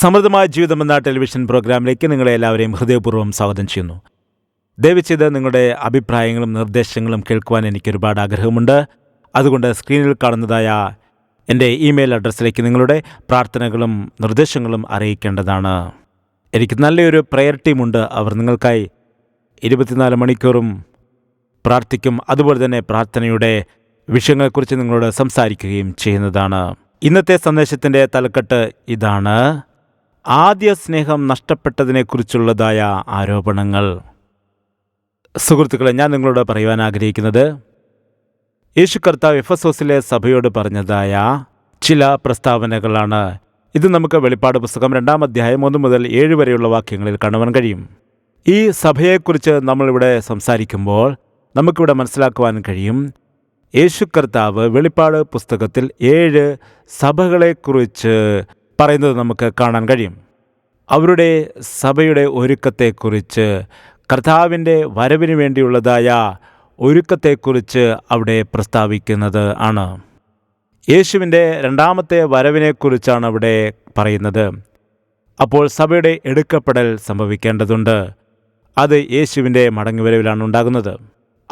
സമൃദ്ധമായ ജീവിതം എന്ന ടെലിവിഷൻ പ്രോഗ്രാമിലേക്ക് നിങ്ങളെ എല്ലാവരെയും ഹൃദയപൂർവം സ്വാഗതം ചെയ്യുന്നു. ദയവിച്ചത് നിങ്ങളുടെ അഭിപ്രായങ്ങളും നിർദ്ദേശങ്ങളും കേൾക്കുവാൻ എനിക്ക് ഒരുപാട് ആഗ്രഹമുണ്ട്. അതുകൊണ്ട് സ്ക്രീനിൽ കാണുന്നതായ എന്റെ ഇമെയിൽ അഡ്രസ്സിലേക്ക് നിങ്ങളുടെ പ്രാർത്ഥനകളും നിർദ്ദേശങ്ങളും അറിയിക്കേണ്ടതാണ്. എനിക്ക് നല്ലൊരു പ്രയർ ടീമുണ്ട് അവർ നിങ്ങൾക്കായി ഇരുപത്തിനാല് മണിക്കൂറും പ്രാർത്ഥിക്കും. അതുപോലെ തന്നെ പ്രാർത്ഥനയുടെ വിഷയങ്ങളെക്കുറിച്ച് നിങ്ങളോട് സംസാരിക്കുകയും ചെയ്യുന്നതാണ്. ഇന്നത്തെ സന്ദേശത്തിന്റെ തലക്കെട്ട് ഇതാണ്. ആദ്യ സ്നേഹം നഷ്ടപ്പെട്ടതിനെക്കുറിച്ചുള്ളതായ ആരോപണങ്ങൾ. സുഹൃത്തുക്കളെ ഞാൻ നിങ്ങളോട് പറയുവാൻ ആഗ്രഹിക്കുന്നത് യേശു കർത്താവ് എഫ് എസ് ഓസിലെ സഭയോട് പറഞ്ഞതായ ചില പ്രസ്താവനകളാണ്. ഇത് നമുക്ക് വെളിപ്പാട് പുസ്തകം രണ്ടാം അധ്യായം ഒന്ന് മുതൽ ഏഴ് വരെയുള്ള വാക്യങ്ങളിൽ കാണുവാൻ കഴിയും. ഈ സഭയെക്കുറിച്ച് നമ്മളിവിടെ സംസാരിക്കുമ്പോൾ നമുക്കിവിടെ മനസ്സിലാക്കുവാൻ കഴിയും യേശു കർത്താവ് വെളിപ്പാട് പുസ്തകത്തിൽ ഏഴ് സഭകളെക്കുറിച്ച് പറയുന്നത് നമുക്ക് കാണാൻ കഴിയും. അവരുടെ സഭയുടെ ഒരുക്കത്തെക്കുറിച്ച് കർത്താവിന്റെ വരവിന് വേണ്ടിയുള്ളതായ ഒരുക്കത്തെക്കുറിച്ച് അവിടെ പ്രസ്താവിക്കുന്നത് ആണ്. യേശുവിന്റെ രണ്ടാമത്തെ വരവിനെക്കുറിച്ചാണ് അവിടെ പറയുന്നത്. അപ്പോൾ സഭയുടെ എടുക്കപ്പെടൽ സംഭവിക്കേണ്ടതുണ്ട്. അത് യേശുവിന്റെ മടങ്ങിവരവിലാണ് ഉണ്ടാകുന്നത്.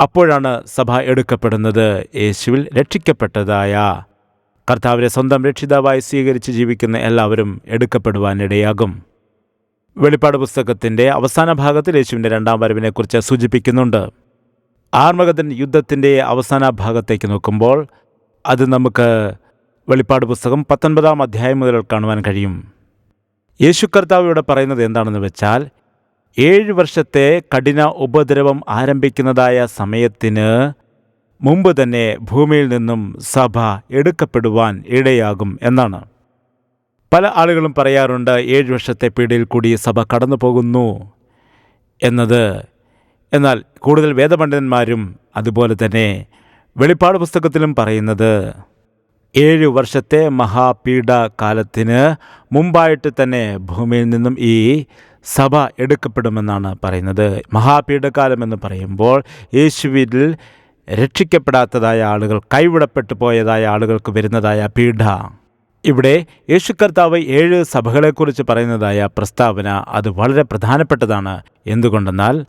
അപ്പോഴാണ് സഭ എടുക്കപ്പെടുന്നത് യേശുവിൽ രക്ഷിക്കപ്പെട്ടതായ കർത്താവിനെ സ്വന്തം രക്ഷിതാവായി സ്വീകരിച്ച് ജീവിക്കുന്ന എല്ലാവരും എടുക്കപ്പെടുവാനിടയാകും. വെളിപ്പാട് പുസ്തകത്തിന്റെ അവസാന ഭാഗത്തിൽ യേശുവിന്റെ രണ്ടാം വരവിനെക്കുറിച്ച് സൂചിപ്പിക്കുന്നുണ്ട്. ആർമകഥൻ യുദ്ധത്തിന്റെ അവസാന ഭാഗത്തേക്ക് നോക്കുമ്പോൾ അത് നമുക്ക് വെളിപ്പാട് പുസ്തകം പത്തൊൻപതാം അധ്യായം മുതൽ കാണുവാൻ കഴിയും. യേശു കർത്താവ് ഇവിടെ പറയുന്നത് എന്താണെന്ന് വെച്ചാൽ ഏഴ് വർഷത്തെ കഠിന ഉപദ്രവം ആരംഭിക്കുന്നതായ സമയത്തിന് മുമ്പ് തന്നെ ഭൂമിയിൽ നിന്നും സഭ എടുക്കപ്പെടുവാൻ ഇടയാകും എന്നാണ്. പല ആളുകളും പറയാറുണ്ട് ഏഴ് വർഷത്തെ പീഡയിൽ കൂടി സഭ കടന്നു പോകുന്നു എന്നത്. എന്നാൽ കൂടുതൽ വേദപണ്ഡിതന്മാരും അതുപോലെ തന്നെ വെളിപ്പാട് പുസ്തകത്തിലും പറയുന്നത് ഏഴ് വർഷത്തെ മഹാപീഡ കാലത്തിന് മുമ്പായിട്ട് തന്നെ ഭൂമിയിൽ നിന്നും ഈ സഭ എടുക്കപ്പെടുമെന്നാണ് പറയുന്നത്. മഹാപീഡകാലം എന്ന് പറയുമ്പോൾ യേശുവിൽ രക്ഷിക്കപ്പെടാത്തതായ ആളുകൾ കൈവിടപ്പെട്ടു പോയതായ ആളുകൾക്ക് വരുന്നതായ പീഡ. ഇവിടെ യേശു കർത്താവ് ഏഴ് സഭകളെക്കുറിച്ച് പറയുന്നതായ പ്രസ്താവന അത് വളരെ പ്രധാനപ്പെട്ടതാണ്. എന്തുകൊണ്ടെന്നാൽ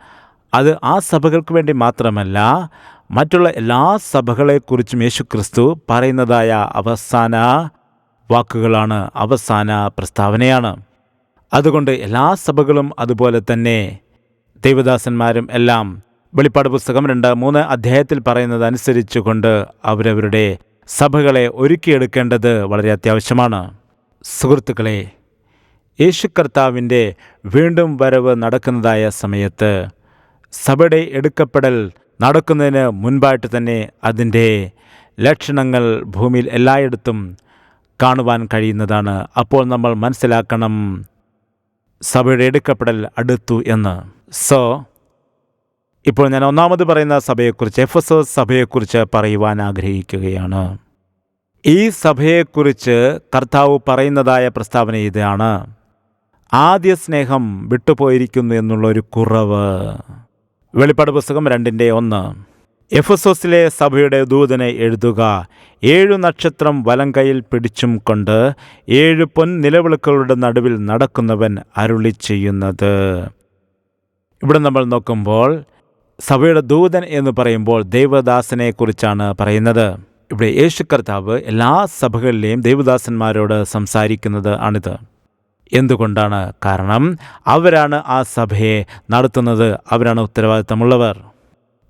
അത് ആ സഭകൾക്ക് വേണ്ടി മാത്രമല്ല മറ്റുള്ള എല്ലാ സഭകളെക്കുറിച്ചും യേശു ക്രിസ്തു പറയുന്നതായ അവസാന വാക്കുകളാണ് അവസാന പ്രസ്താവനയാണ്. അതുകൊണ്ട് എല്ലാ സഭകളും അതുപോലെ തന്നെ ദൈവദാസന്മാരും എല്ലാം വെളിപ്പാട് പുസ്തകം രണ്ട് മൂന്ന് അധ്യായത്തിൽ പറയുന്നത് അനുസരിച്ചുകൊണ്ട് അവരവരുടെ സഭകളെ ഒരുക്കിയെടുക്കേണ്ടത് വളരെ അത്യാവശ്യമാണ്. സുഹൃത്തുക്കളെ യേശു കർത്താവിന്റെ വീണ്ടും വരവ് നടക്കുന്നതായ സമയത്ത് സഭയുടെ എടുക്കപ്പെടൽ നടക്കുന്നതിന് മുൻപായിട്ട് തന്നെ അതിന്റെ ലക്ഷണങ്ങൾ ഭൂമിയിൽ എല്ലായിടത്തും കാണുവാൻ കഴിയുന്നതാണ്. അപ്പോൾ നമ്മൾ മനസ്സിലാക്കണം സഭയുടെ എടുക്കപ്പെടൽ അടുത്തു എന്ന്. സോ ഇപ്പോൾ ഞാൻ ഒന്നാമത് പറയുന്ന സഭയെക്കുറിച്ച് എഫ് എസ് എസ് സഭയെക്കുറിച്ച് പറയുവാൻ ആഗ്രഹിക്കുകയാണ്. ഈ സഭയെക്കുറിച്ച് കർത്താവ് പറയുന്നതായ പ്രസ്താവന ഇതാണ്. ആദ്യ സ്നേഹം വിട്ടുപോയിരിക്കുന്നു എന്നുള്ളൊരു കുറവ്. വെളിപ്പാട് പുസ്തകം രണ്ടിന്റെ ഒന്ന്. എഫസോസിലെ സഭയുടെ ദൂതനെ എഴുതുക ഏഴു നക്ഷത്രം വലം കയ്യിൽ പിടിച്ചും കൊണ്ട് ഏഴ് പൊൻ നിലവിളക്കുകളുടെ നടുവിൽ നടക്കുന്നവൻ അരുളി ചെയ്യുന്നത് ഇവിടെ നമ്മൾ നോക്കുമ്പോൾ സഭയുടെ ദൂതൻ എന്ന് പറയുമ്പോൾ ദൈവദാസനെ കുറിച്ചാണ് പറയുന്നത്. ഇവിടെ യേശു കർത്താവ് എല്ലാ സഭകളിലെയും ദൈവദാസന്മാരോട് സംസാരിക്കുന്നത് ആണിത്. എന്തുകൊണ്ടാണ് കാരണം? അവരാണ് ആ സഭയെ നടത്തുന്നത്. അവരാണ് ഉത്തരവാദിത്തമുള്ളവർ.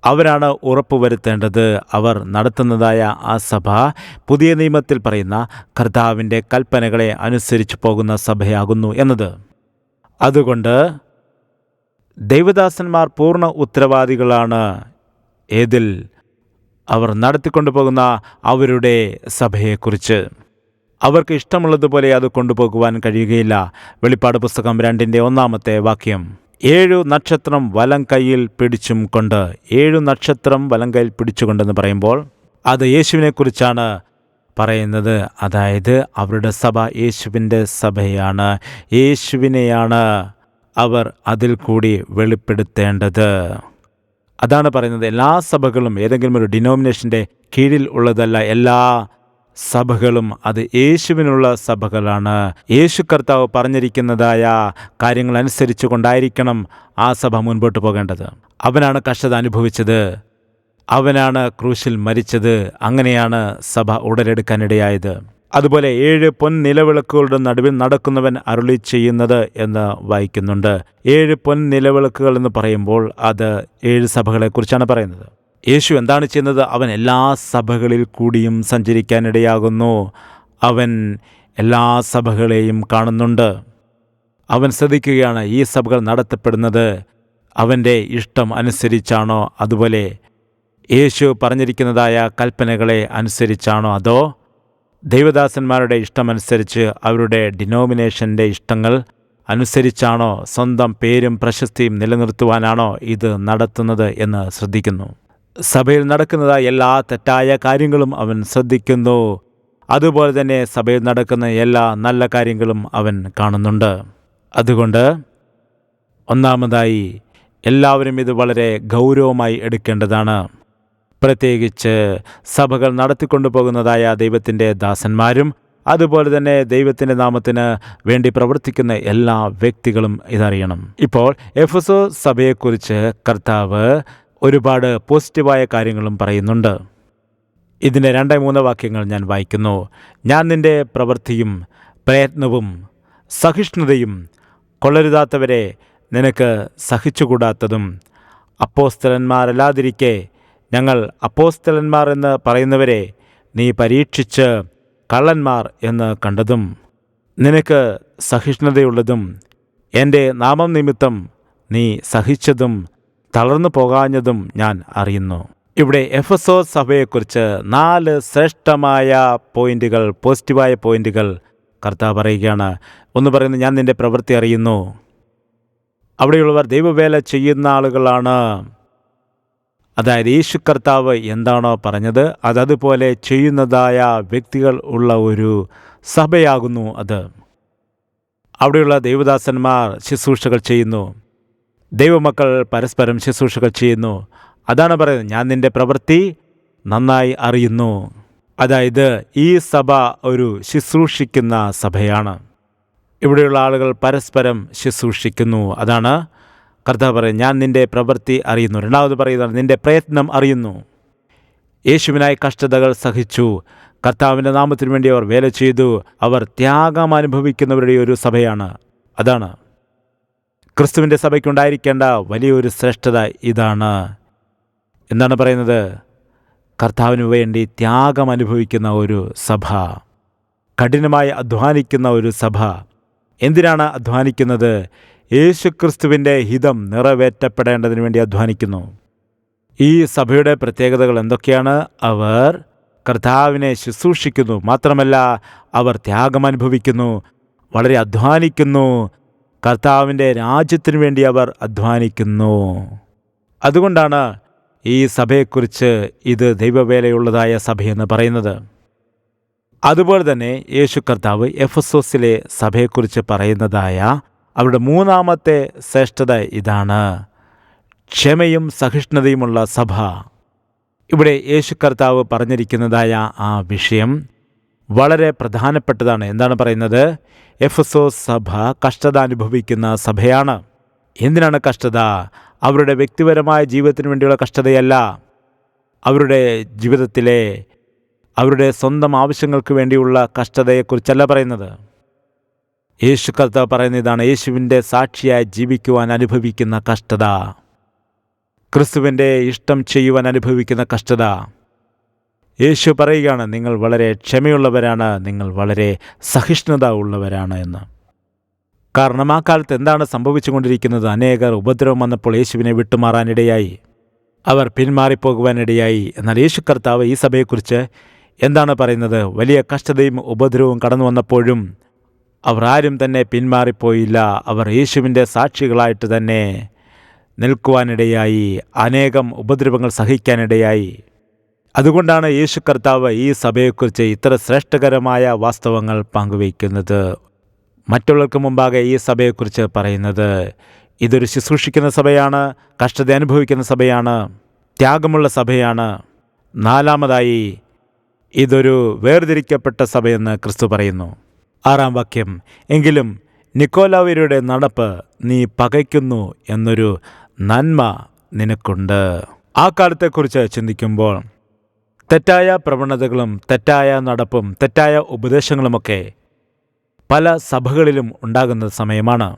അവരാണ് ഉറപ്പുവരുത്തേണ്ടത് അവർ നടത്തുന്നതായ ആ സഭ പുതിയ നിയമത്തിൽ പറയുന്ന കർത്താവിന്റെ കൽപ്പനകളെ അനുസരിച്ച് പോകുന്ന സഭയാകുന്നു എന്നത്. അതുകൊണ്ട് ദൈവദാസന്മാർ പൂർണ ഉത്തരവാദികളാണ്. ഏതിൽ അവർ നടത്തിക്കൊണ്ടു പോകുന്ന അവരുടെ സഭയെക്കുറിച്ച്. അവർക്ക് ഇഷ്ടമുള്ളതുപോലെ അത് കൊണ്ടുപോകുവാൻ കഴിയുകയില്ല. വെളിപ്പാട് പുസ്തകം രണ്ടിന്റെ ഒന്നാമത്തെ വാക്യം. ഏഴു നക്ഷത്രം വലം കയ്യിൽ പിടിച്ചും കൊണ്ട് ഏഴു നക്ഷത്രം വലം കയ്യിൽ പിടിച്ചുകൊണ്ടെന്ന് പറയുമ്പോൾ അത് യേശുവിനെക്കുറിച്ചാണ് പറയുന്നത്. അതായത് അവരുടെ സഭ യേശുവിന്റെ സഭയാണ്. യേശുവിനെയാണ് അവർ അതിൽ കൂടി വെളിപ്പെടുത്തേണ്ടത്. അതാണ് പറയുന്നത്. എല്ലാ സഭകളും ഏതെങ്കിലും ഒരു ഡിനോമിനേഷന്റെ കീഴിൽ ഉള്ളതല്ല. എല്ലാ സഭകളും അത് യേശുവിനുള്ള സഭകളാണ്. യേശു കർത്താവ് പറഞ്ഞിരിക്കുന്നതായ കാര്യങ്ങൾ അനുസരിച്ചു കൊണ്ടായിരിക്കണം ആ സഭ മുൻപോട്ട് പോകേണ്ടത്. അവനാണ് കഷ്ടത അനുഭവിച്ചത്. അവനാണ് ക്രൂശിൽ മരിച്ചത്. അങ്ങനെയാണ് സഭ ഉടലെടുക്കാനിടയായത് അതുപോലെ ഏഴ് പൊൻ നിലവിളക്കുകളുടെ നടുവിൽ നടക്കുന്നവൻ അരുളി ചെയ്യുന്നത് എന്ന് വായിക്കുന്നുണ്ട്. ഏഴ് പൊൻ നിലവിളക്കുകൾ എന്ന് പറയുമ്പോൾ അത് ഏഴ് സഭകളെക്കുറിച്ചാണ് പറയുന്നത്. യേശു എന്താണ് ചെയ്യുന്നത്? അവൻ എല്ലാ സഭകളിൽ കൂടിയും സഞ്ചരിക്കാനിടയാകുന്നു. അവൻ എല്ലാ സഭകളെയും കാണുന്നുണ്ട്. അവൻ ശ്രദ്ധിക്കുകയാണ് ഈ സഭകൾ നടത്തപ്പെടുന്നത് അവന്റെ ഇഷ്ടം അനുസരിച്ചാണോ? അതുപോലെ യേശു പറഞ്ഞിരിക്കുന്നതായ കൽപ്പനകളെ അനുസരിച്ചാണോ? അതോ ദൈവദാസന്മാരുടെ ഇഷ്ടമനുസരിച്ച് അവരുടെ ഡിനോമിനേഷന്റെ ഇഷ്ടങ്ങൾ അനുസരിച്ചാണോ സ്വന്തം പേരും പ്രശസ്തിയും നിലനിർത്തുവാനാണോ ഇത് നടത്തുന്നത് എന്ന് ശ്രദ്ധിക്കുന്നു. സഭയിൽ നടക്കുന്നതായ എല്ലാ തെറ്റായ കാര്യങ്ങളും അവൻ ശ്രദ്ധിക്കുന്നു. അതുപോലെ തന്നെ സഭയിൽ നടക്കുന്ന എല്ലാ നല്ല കാര്യങ്ങളും അവൻ കാണുന്നുണ്ട്. അതുകൊണ്ട് ഒന്നാമതായി എല്ലാവരും ഇത് വളരെ ഗൗരവമായി എടുക്കേണ്ടതാണ്. പ്രത്യേകിച്ച് സഭകൾ നടത്തിക്കൊണ്ടു പോകുന്നതായ ദൈവത്തിന്റെ ദാസന്മാരും അതുപോലെ തന്നെ ദൈവത്തിന്റെ നാമത്തിന് വേണ്ടി പ്രവർത്തിക്കുന്ന എല്ലാ വ്യക്തികളും ഇതറിയണം. ഇപ്പോൾ എഫസോ സഭയെക്കുറിച്ച് കർത്താവ് ഒരുപാട് പോസിറ്റീവായ കാര്യങ്ങളും പറയുന്നുണ്ട്. ഇതിന്റെ രണ്ടേ മൂന്ന് വാക്യങ്ങൾ ഞാൻ വായിക്കുന്നു. ഞാൻ നിന്റെ പ്രവൃത്തിയും പ്രയത്നവും സഹിഷ്ണുതയും കൊള്ളരുതാത്തവരെ നിനക്ക് സഹിച്ചുകൂടാത്തതും അപ്പോസ്തലന്മാരല്ലാതിരിക്കെ ഞങ്ങൾ അപ്പോസ്തലന്മാർ എന്ന് പറയുന്നവരെ നീ പരീക്ഷിച്ച് കള്ളന്മാർ എന്ന് കണ്ടതും നിനക്ക് സഹിഷ്ണുതയുള്ളതും എന്റെ നാമം നിമിത്തം നീ സഹിച്ചതും തളർന്നു പോകാഞ്ഞതും ഞാൻ അറിയുന്നു. ഇവിടെ എഫ് എസ് ഒ സഭയെക്കുറിച്ച് നാല് ശ്രേഷ്ഠമായ പോയിന്റുകൾ പോസിറ്റീവായ പോയിന്റുകൾ കർത്താവ് പറയുകയാണ്. ഒന്ന് പറയുന്നത് ഞാൻ നിന്റെ പ്രവൃത്തി അറിയുന്നു. അവിടെയുള്ളവർ ദൈവവേല ചെയ്യുന്ന ആളുകളാണ്. അതായത് യേശു കർത്താവ് എന്താണോ പറഞ്ഞത് അതതുപോലെ ചെയ്യുന്നതായ വ്യക്തികൾ ഉള്ള ഒരു സഭയാകുന്നു അത്. അവിടെയുള്ള ദൈവദാസന്മാർ ശുശ്രൂഷകൾ ചെയ്യുന്നു. ദൈവമക്കൾ പരസ്പരം ശുശ്രൂഷകൾ ചെയ്യുന്നു. അതാണ് പറയുന്നത് ഞാൻ നിന്റെ പ്രവൃത്തി നന്നായി അറിയുന്നു. അതായത് ഈ സഭ ഒരു ശുശ്രൂഷിക്കുന്ന സഭയാണ്. ഇവിടെയുള്ള ആളുകൾ പരസ്പരം ശുശ്രൂഷിക്കുന്നു. അതാണ് കർത്താവ് പറയും ഞാൻ നിന്റെ പ്രവൃത്തി അറിയുന്നു. രണ്ടാമത് പറയുന്നതാണ് നിന്റെ പ്രയത്നം അറിയുന്നു. യേശുവിനായി കഷ്ടതകൾ സഹിച്ചു. കർത്താവിന്റെ നാമത്തിനു വേണ്ടി അവർ വേല ചെയ്തു. അവർ ത്യാഗം അനുഭവിക്കുന്നവരുടെ ഒരു സഭയാണ്. അതാണ്. ക്രിസ്തുവിന്റെ സഭയ്ക്കുണ്ടായിരിക്കേണ്ട വലിയൊരു ശ്രേഷ്ഠത ഇതാണ്. എന്താണ് പറയുന്നത്? കർത്താവിന് വേണ്ടി ത്യാഗം അനുഭവിക്കുന്ന ഒരു സഭ. കഠിനമായി അധ്വാനിക്കുന്ന ഒരു സഭ. എന്തിനാണ് അധ്വാനിക്കുന്നത്? യേശുക്രിസ്തുവിന്റെ ഹിതം നിറവേറ്റപ്പെടേണ്ടതിന് വേണ്ടി അധ്വാനിക്കുന്നു. ഈ സഭയുടെ പ്രത്യേകതകൾ എന്തൊക്കെയാണ്? അവർ കർത്താവിനെ ശുശ്രൂഷിക്കുന്നു. മാത്രമല്ല അവർ ത്യാഗം അനുഭവിക്കുന്നു വളരെ അധ്വാനിക്കുന്നു. കർത്താവിന്റെ രാജ്യത്തിനു വേണ്ടി അവർ അധ്വാനിക്കുന്നു. അതുകൊണ്ടാണ് ഈ സഭയെക്കുറിച്ച് ഇത് ദൈവവേലയുള്ളതായ സഭയെന്ന് പറയുന്നത്. അതുപോലെ തന്നെ യേശു കർത്താവ് എഫസോസിലെ സഭയെക്കുറിച്ച് പറയുന്നതായ അവരുടെ മൂന്നാമത്തെ ശ്രേഷ്ഠത ഇതാണ്. ക്ഷമയും സഹിഷ്ണുതയുമുള്ള സഭ. ഇവിടെ യേശു കർത്താവ് പറഞ്ഞിരിക്കുന്നതായ ആ വിഷയം വളരെ പ്രധാനപ്പെട്ടതാണ്. എന്താണ് പറയുന്നത്? എഫസോ സഭ കഷ്ടത അനുഭവിക്കുന്ന സഭയാണ്. എന്തിനാണ് കഷ്ടത? അവരുടെ വ്യക്തിപരമായ ജീവിതത്തിന് വേണ്ടിയുള്ള കഷ്ടതയല്ല. അവരുടെ ജീവിതത്തിലെ അവരുടെ സ്വന്തം ആവശ്യങ്ങൾക്ക് വേണ്ടിയുള്ള കഷ്ടതയെക്കുറിച്ചല്ല പറയുന്നത്. യേശു കർത്താവ് പറയുന്ന ഇതാണ് യേശുവിന്റെ സാക്ഷിയായി ജീവിക്കുവാൻ അനുഭവിക്കുന്ന കഷ്ടത. ക്രിസ്തുവിന്റെ ഇഷ്ടം ചെയ്യുവാൻ അനുഭവിക്കുന്ന കഷ്ടത. യേശു പറയുകയാണ് നിങ്ങൾ വളരെ ക്ഷമയുള്ളവരാണ് നിങ്ങൾ വളരെ സഹിഷ്ണുത ഉള്ളവരാണ് എന്ന്. കാരണം ആ കാലത്ത് എന്താണ് സംഭവിച്ചുകൊണ്ടിരിക്കുന്നത്? അനേകർ ഉപദ്രവം വന്നപ്പോൾ യേശുവിനെ വിട്ടുമാറാനിടയായി. അവർ പിന്മാറിപ്പോകുവാനിടയായി. എന്നാൽ യേശു കർത്താവ് ഈ സഭയെക്കുറിച്ച് എന്താണ് പറയുന്നത്? വലിയ കഷ്ടതയും ഉപദ്രവവും കടന്നു വന്നപ്പോഴും അവർ ആരും തന്നെ പിന്മാറിപ്പോയില്ല. അവർ യേശുവിന്റെ സാക്ഷികളായിട്ട് തന്നെ നിൽക്കുവാനിടയായി. അനേകം ഉപദ്രവങ്ങൾ സഹിക്കാനിടയായി. അതുകൊണ്ടാണ് യേശു കർത്താവ് ഈ സഭയെക്കുറിച്ച് ഇത്ര ശ്രേഷ്ഠകരമായ വാസ്തവങ്ങൾ പങ്കുവയ്ക്കുന്നത്. മറ്റുള്ളവർക്ക് മുമ്പാകെ ഈ സഭയെക്കുറിച്ച് പറയുന്നത് ഇതൊരു ശുശ്രൂഷിക്കുന്ന സഭയാണ് കഷ്ടത അനുഭവിക്കുന്ന സഭയാണ് ത്യാഗമുള്ള സഭയാണ്. നാലാമതായി ഇതൊരു വേർതിരിക്കപ്പെട്ട സഭയെന്ന് ക്രിസ്തു പറയുന്നു. ആറാം വാക്യം. എങ്കിലും നിക്കോലാവരുടെ നടപ്പ് നീ പകയ്ക്കുന്നു എന്നൊരു നന്മ നിനക്കുണ്ട്. ആ കാലത്തെക്കുറിച്ച് ചിന്തിക്കുമ്പോൾ തെറ്റായ പ്രവണതകളും തെറ്റായ നടപ്പും തെറ്റായ ഉപദേശങ്ങളുമൊക്കെ പല സഭകളിലും ഉണ്ടാകുന്ന സമയമാണ്.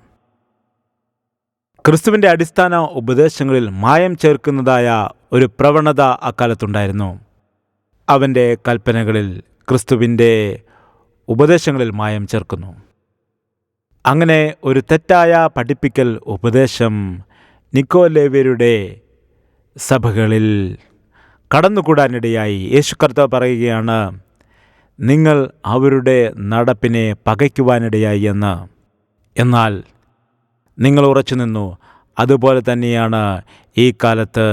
ക്രിസ്തുവിന്റെ അടിസ്ഥാന ഉപദേശങ്ങളിൽ മായം ചേർക്കുന്നതായ ഒരു പ്രവണത അക്കാലത്തുണ്ടായിരുന്നു. അവന്റെ കൽപ്പനകളിൽ ക്രിസ്തുവിന്റെ ഉപദേശങ്ങളിൽ മായം ചേർക്കുന്നു. അങ്ങനെ ഒരു തെറ്റായ പഠിപ്പിക്കൽ ഉപദേശം നിക്കോലേവ്യരുടെ സഭകളിൽ കടന്നുകൂടാനിടയായി യേശു പറയുകയാണ് നിങ്ങൾ അവരുടെ നടപ്പിനെ പകയ്ക്കുവാനിടയായി എന്ന്. എന്നാൽ നിങ്ങൾ ഉറച്ചു നിന്നു അതുപോലെ തന്നെയാണ് ഈ കാലത്ത്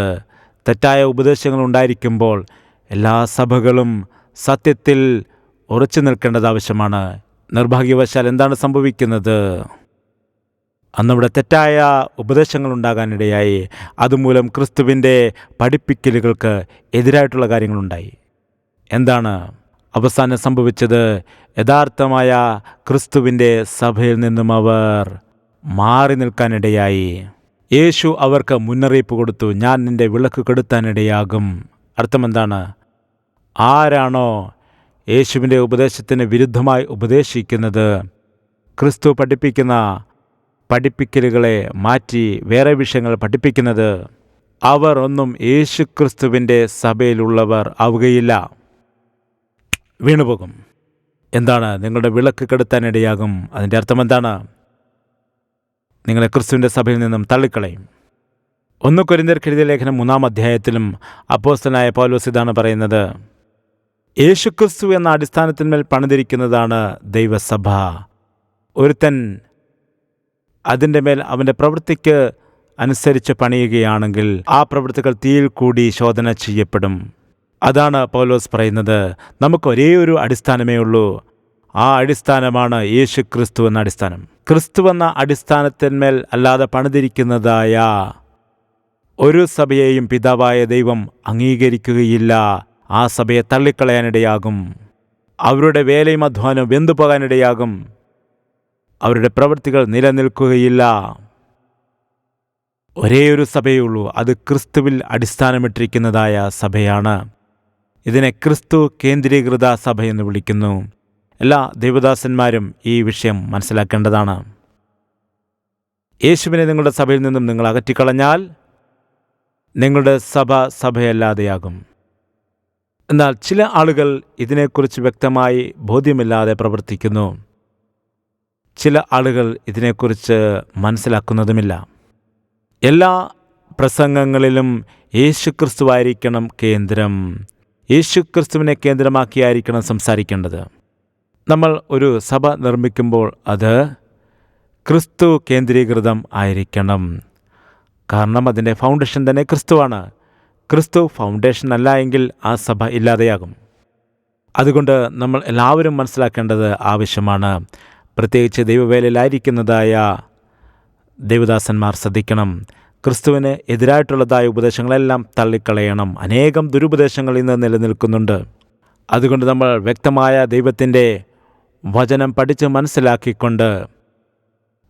തെറ്റായ ഉപദേശങ്ങൾ ഉണ്ടായിരിക്കുമ്പോൾ എല്ലാ സഭകളും സത്യത്തിൽ ഉറച്ചു നിൽക്കേണ്ടത് ആവശ്യമാണ്. നിർഭാഗ്യവശാൽ എന്താണ് സംഭവിക്കുന്നത്? അന്നവിടെ തെറ്റായ ഉപദേശങ്ങൾ ഉണ്ടാകാനിടയായി. അതുമൂലം ക്രിസ്തുവിന്റെ പഠിപ്പിക്കലുകൾക്ക് എതിരായിട്ടുള്ള കാര്യങ്ങളുണ്ടായി. എന്താണ് അവസാനം സംഭവിച്ചത്? യഥാർത്ഥമായ ക്രിസ്തുവിന്റെ സഭയിൽ നിന്നും അവർ മാറി നിൽക്കാനിടയായി. യേശു അവർക്ക് മുന്നറിയിപ്പ് കൊടുത്തു ഞാൻ നിന്റെ വിളക്ക് കെടുത്താനിടയാകും. അർത്ഥമെന്താണ്? ആരാണോ യേശുവിന്റെ ഉപദേശത്തിന് വിരുദ്ധമായി ഉപദേശിക്കുന്നത് ക്രിസ്തു പഠിപ്പിക്കുന്ന പഠിപ്പിക്കലുകളെ മാറ്റി വേറെ വിഷയങ്ങൾ പഠിപ്പിക്കുന്നത് അവർ ഒന്നും യേശു ക്രിസ്തുവിന്റെ സഭയിലുള്ളവർ ആവുകയില്ല. വീണുപോകും. എന്താണ് നിങ്ങളുടെ വിളക്ക് കെടുത്താനിടയാകും അതിന്റെ അർത്ഥം എന്താണ്? നിങ്ങളെ ക്രിസ്തുവിന്റെ സഭയിൽ നിന്നും തള്ളിക്കളയും. ഒന്ന് കൊരിന്തർക്കെഴുതിയ ലേഖനം മൂന്നാം അധ്യായത്തിലും അപ്പോസ്തനായ പൗലോസ് ഇതാണ് പറയുന്നത്. യേശുക്രിസ്തു എന്ന അടിസ്ഥാനത്തിന്മേൽ പണിതിരിക്കുന്നതാണ് ദൈവസഭ. ഒരുത്തൻ അതിന്റെ മേൽ അവന്റെ പ്രവൃത്തിക്ക് അനുസരിച്ച് പണിയുകയാണെങ്കിൽ ആ പ്രവൃത്തികൾ തീയിൽ കൂടി ശോധന ചെയ്യപ്പെടും. അതാണ് പൗലോസ് പറയുന്നത്. നമുക്ക് ഒരേ ഒരു അടിസ്ഥാനമേ ഉള്ളൂ. ആ അടിസ്ഥാനമാണ് യേശു ക്രിസ്തു എന്ന അടിസ്ഥാനം. ക്രിസ്തു എന്ന അടിസ്ഥാനത്തിന്മേൽ അല്ലാതെ പണിതിരിക്കുന്നതായ ഒരു സഭയെയും പിതാവായ ദൈവം അംഗീകരിക്കുകയില്ല. ആ സഭയെ തള്ളിക്കളയാനിടയാകും. അവരുടെ വേലയും അധ്വാനം വെന്തു പോകാനിടയാകും? അവരുടെ പ്രവൃത്തികൾ നിലനിൽക്കുകയില്ല. ഒരേ ഒരു സഭയുള്ളൂ അത് ക്രിസ്തുവിൽ അടിസ്ഥാനമിട്ടിരിക്കുന്നതായ സഭയാണ്. ഇതിനെ ക്രിസ്തു കേന്ദ്രീകൃത സഭ എന്ന് വിളിക്കുന്നു. എല്ലാ ദൈവദാസന്മാരും ഈ വിഷയം മനസ്സിലാക്കേണ്ടതാണ്. യേശുവിനെ നിങ്ങളുടെ സഭയിൽ നിന്നും നിങ്ങൾ അകറ്റിക്കളഞ്ഞാൽ നിങ്ങളുടെ സഭ സഭയല്ലാതെയാകും. എന്നാൽ ചില ആളുകൾ ഇതിനെക്കുറിച്ച് വ്യക്തമായി ബോധ്യമില്ലാതെ പ്രവർത്തിക്കുന്നു. ചില ആളുകൾ ഇതിനെക്കുറിച്ച് മനസ്സിലാക്കുന്നതുമില്ല. എല്ലാ പ്രസംഗങ്ങളിലും യേശുക്രിസ്തുവായിരിക്കണം കേന്ദ്രം. യേശുക്രിസ്തുവിനെ കേന്ദ്രമാക്കിയായിരിക്കണം സംസാരിക്കേണ്ടത്. നമ്മൾ ഒരു സഭ നിർമ്മിക്കുമ്പോൾ അത് ക്രിസ്തു കേന്ദ്രീകൃതം ആയിരിക്കണം. കാരണം അതിന്റെ ഫൗണ്ടേഷൻ തന്നെ ക്രിസ്തുവാണ്. ക്രിസ്തു ഫൗണ്ടേഷൻ അല്ല എങ്കിൽ ആ സഭ ഇല്ലാതെയാകും. അതുകൊണ്ട് നമ്മൾ എല്ലാവരും മനസ്സിലാക്കേണ്ടത് ആവശ്യമാണ്. പ്രത്യേകിച്ച് ദൈവവേലയിലായിരിക്കുന്നതായ ദേവദാസന്മാർ ശ്രദ്ധിക്കണം. ക്രിസ്തുവിന് എതിരായിട്ടുള്ളതായ ഉപദേശങ്ങളെല്ലാം തള്ളിക്കളയണം. അനേകം ദുരുപദേശങ്ങൾ ഇന്ന് നിലനിൽക്കുന്നുണ്ട്. അതുകൊണ്ട് നമ്മൾ വ്യക്തമായ ദൈവത്തിന്റെ വചനം പഠിച്ച് മനസ്സിലാക്കിക്കൊണ്ട്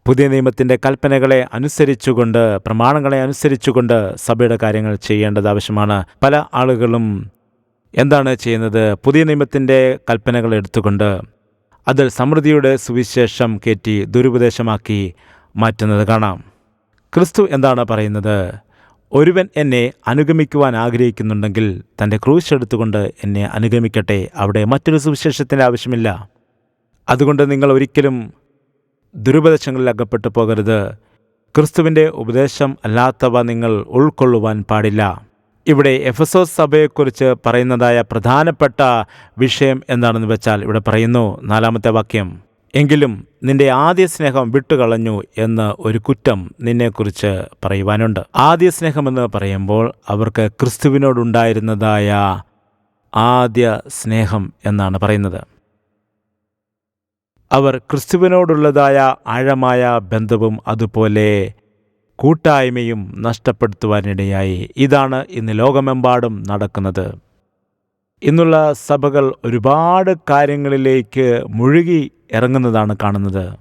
പുതിയ നിയമത്തിന്റെ കൽപ്പനകളെ അനുസരിച്ചുകൊണ്ട് പ്രമാണങ്ങളെ അനുസരിച്ചുകൊണ്ട് സഭയുടെ കാര്യങ്ങൾ ചെയ്യേണ്ടത് ആവശ്യമാണ്. പല ആളുകളും എന്താണ് ചെയ്യുന്നത്? പുതിയ നിയമത്തിന്റെ കൽപ്പനകൾ എടുത്തുകൊണ്ട് അതിൽ സമൃദ്ധിയുടെ സുവിശേഷം കയറ്റി ദുരുപദേശമാക്കി മാറ്റുന്നത് കാണാം. ക്രിസ്തു എന്താണ് പറയുന്നത്? ഒരുവൻ എന്നെ അനുഗമിക്കുവാൻ ആഗ്രഹിക്കുന്നുണ്ടെങ്കിൽ തന്റെ ക്രൂശ് എടുത്തുകൊണ്ട് എന്നെ അനുഗമിക്കട്ടെ. അവിടെ മറ്റൊരു സുവിശേഷത്തിന്റെ ആവശ്യമില്ല. അതുകൊണ്ട് നിങ്ങൾ ഒരിക്കലും ദുരുപദേശങ്ങളിൽ അകപ്പെട്ടു പോകരുത്. ക്രിസ്തുവിന്റെ ഉപദേശം അല്ലാത്തവ നിങ്ങൾ ഉൾക്കൊള്ളുവാൻ പാടില്ല. ഇവിടെ എഫസോസ് സഭയെക്കുറിച്ച് പറയുന്നതായ പ്രധാനപ്പെട്ട വിഷയം എന്താണെന്ന് വെച്ചാൽ ഇവിടെ പറയുന്നു. നാലാമത്തെ വാക്യം. എങ്കിലും നിന്റെ ആദ്യ സ്നേഹം വിട്ടുകളഞ്ഞു എന്ന് ഒരു കുറ്റം നിന്നെക്കുറിച്ച് പറയുവാനുണ്ട്. ആദ്യ സ്നേഹമെന്ന് പറയുമ്പോൾ അവർക്ക് ക്രിസ്തുവിനോടുണ്ടായിരുന്നതായ ആദ്യ സ്നേഹം എന്നാണ് പറയുന്നത്. അവർ ക്രിസ്തുവിനോടുള്ളതായ ആഴമായ ബന്ധവും അതുപോലെ കൂട്ടായ്മയും നഷ്ടപ്പെടുത്തുവാനിടയായി. ഇതാണ് ഇന്ന് ലോകമെമ്പാടും നടക്കുന്നത്. ഇന്നുള്ള സഭകൾ ഒരുപാട് കാര്യങ്ങളിലേക്ക് മുഴുകി ഇറങ്ങുന്നതാണ് കാണുന്നത്.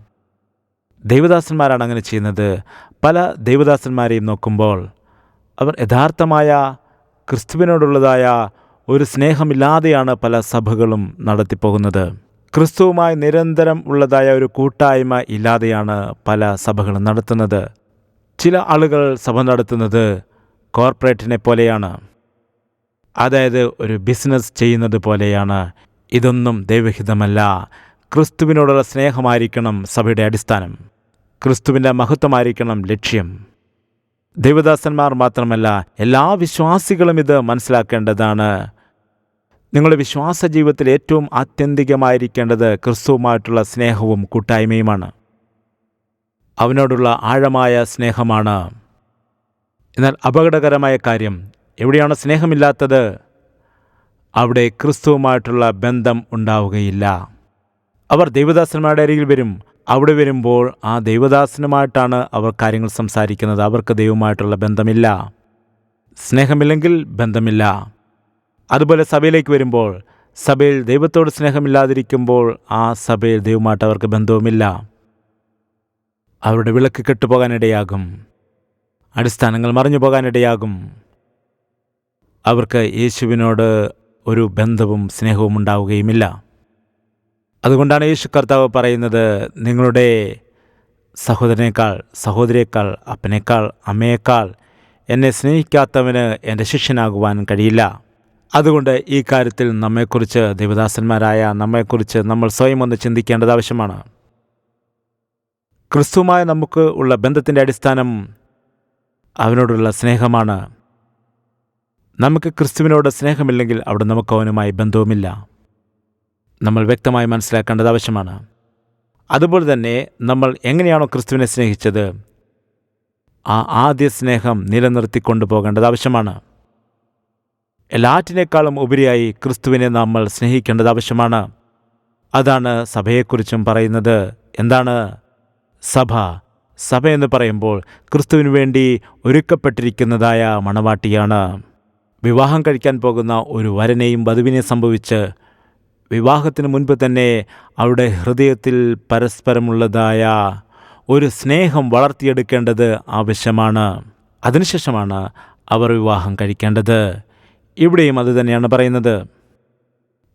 ദൈവദാസന്മാരാണ് അങ്ങനെ ചെയ്യുന്നത്. പല ദൈവദാസന്മാരെയും നോക്കുമ്പോൾ അവർ യഥാർത്ഥമായ ക്രിസ്തുവിനോടുള്ളതായ ഒരു സ്നേഹമില്ലാതെയാണ് പല സഭകളും നടത്തിപ്പോകുന്നത്. ക്രിസ്തുവുമായി നിരന്തരം ഉള്ളതായ ഒരു കൂട്ടായ്മ ഇല്ലാതെയാണ് പല സഭകളും നടത്തുന്നത്. ചില ആളുകൾ സഭ നടത്തുന്നത് കോർപ്പറേറ്റിനെ പോലെയാണ്. അതായത് ഒരു ബിസിനസ് ചെയ്യുന്നത് പോലെയാണ്. ഇതൊന്നും ദൈവഹിതമല്ല. ക്രിസ്തുവിനോടുള്ള സ്നേഹമായിരിക്കണം സഭയുടെ അടിസ്ഥാനം. ക്രിസ്തുവിന്റെ മഹത്വമായിരിക്കണം ലക്ഷ്യം. ദൈവദാസന്മാർ മാത്രമല്ല എല്ലാ വിശ്വാസികളും ഇത് മനസ്സിലാക്കേണ്ടതാണ്. നിങ്ങളുടെ വിശ്വാസ ജീവിതത്തിൽ ഏറ്റവും ആത്യന്തികമായിരിക്കേണ്ടത് ക്രിസ്തുവുമായിട്ടുള്ള സ്നേഹവും കൂട്ടായ്മയുമാണ്. അവനോടുള്ള ആഴമായ സ്നേഹമാണ്. എന്നാൽ അപകടകരമായ കാര്യം എവിടെയാണ് സ്നേഹമില്ലാത്തത്? അവിടെ ക്രിസ്തുവുമായിട്ടുള്ള ബന്ധം ഉണ്ടാവുകയില്ല. അവർ ദൈവദാസന്മാരുടെ അരികിൽ വരും. അവിടെ വരുമ്പോൾ ആ ദൈവദാസനുമായിട്ടാണ് അവർ കാര്യങ്ങൾ സംസാരിക്കുന്നത്. അവർക്ക് ദൈവമായിട്ടുള്ള ബന്ധമില്ല. സ്നേഹമില്ലെങ്കിൽ ബന്ധമില്ല. അതുപോലെ സഭയിലേക്ക് വരുമ്പോൾ സഭയിൽ ദൈവത്തോട് സ്നേഹമില്ലാതിരിക്കുമ്പോൾ ആ സഭയിൽ ദൈവമായിട്ട് അവർക്ക് ബന്ധവുമില്ല. അവരുടെ വിളക്ക് കെട്ടുപോകാനിടയാകും. അടിസ്ഥാനങ്ങൾ മറിഞ്ഞു പോകാനിടയാകും. അവർക്ക് യേശുവിനോട് ഒരു ബന്ധവും സ്നേഹവും ഉണ്ടാവുകയുമില്ല. അതുകൊണ്ടാണ് യേശു കർത്താവ് പറയുന്നത് നിങ്ങളുടെ സഹോദരനേക്കാൾ സഹോദരിയേക്കാൾ അപ്പനേക്കാൾ അമ്മയേക്കാൾ എന്നെ സ്നേഹിക്കാത്തവന് എന്റെ ശിഷ്യനാകുവാൻ കഴിയില്ല. അതുകൊണ്ട് ഈ കാര്യത്തിൽ നമ്മെക്കുറിച്ച് ദേവദാസന്മാരായ നമ്മെക്കുറിച്ച് നമ്മൾ സ്വയം ഒന്ന് ചിന്തിക്കേണ്ടത് ആവശ്യമാണ്. ക്രിസ്തുവുമായി നമുക്ക് ഉള്ള ബന്ധത്തിന്റെ അടിസ്ഥാനം അവനോടുള്ള സ്നേഹമാണ്. നമുക്ക് ക്രിസ്തുവിനോട് സ്നേഹമില്ലെങ്കിൽ അവിടെ നമുക്ക് അവനുമായി ബന്ധവുമില്ല. നമ്മൾ വ്യക്തമായി മനസ്സിലാക്കേണ്ടത് ആവശ്യമാണ്. അതുപോലെ തന്നെ നമ്മൾ എങ്ങനെയാണോ ക്രിസ്തുവിനെ സ്നേഹിച്ചത് ആ ആദ്യ സ്നേഹം നിലനിർത്തിക്കൊണ്ടു പോകേണ്ടത് ആവശ്യമാണ്. എല്ലാറ്റിനേക്കാളും ഉപരിയായി ക്രിസ്തുവിനെ നമ്മൾ സ്നേഹിക്കേണ്ടത് ആവശ്യമാണ്. അതാണ് സഭയെക്കുറിച്ചും പറയുന്നത്. എന്താണ്? സഭ. സഭ എന്ന് പറയുമ്പോൾ ക്രിസ്തുവിന് വേണ്ടി ഒരുക്കപ്പെട്ടിരിക്കുന്നതായ മണവാട്ടിയാണ്. വിവാഹം കഴിക്കാൻ പോകുന്ന ഒരു വരനെയും വധുവിനെ സംഭവിച്ച് വിവാഹത്തിന് മുൻപ് തന്നെ അവരുടെ ഹൃദയത്തിൽ പരസ്പരമുള്ളതായ ഒരു സ്നേഹം വളർത്തിയെടുക്കേണ്ടത് ആവശ്യമാണ്. അതിനുശേഷമാണ് അവർ വിവാഹം കഴിക്കേണ്ടത്. ഇവിടെയും അതുതന്നെയാണ് പറയുന്നത്.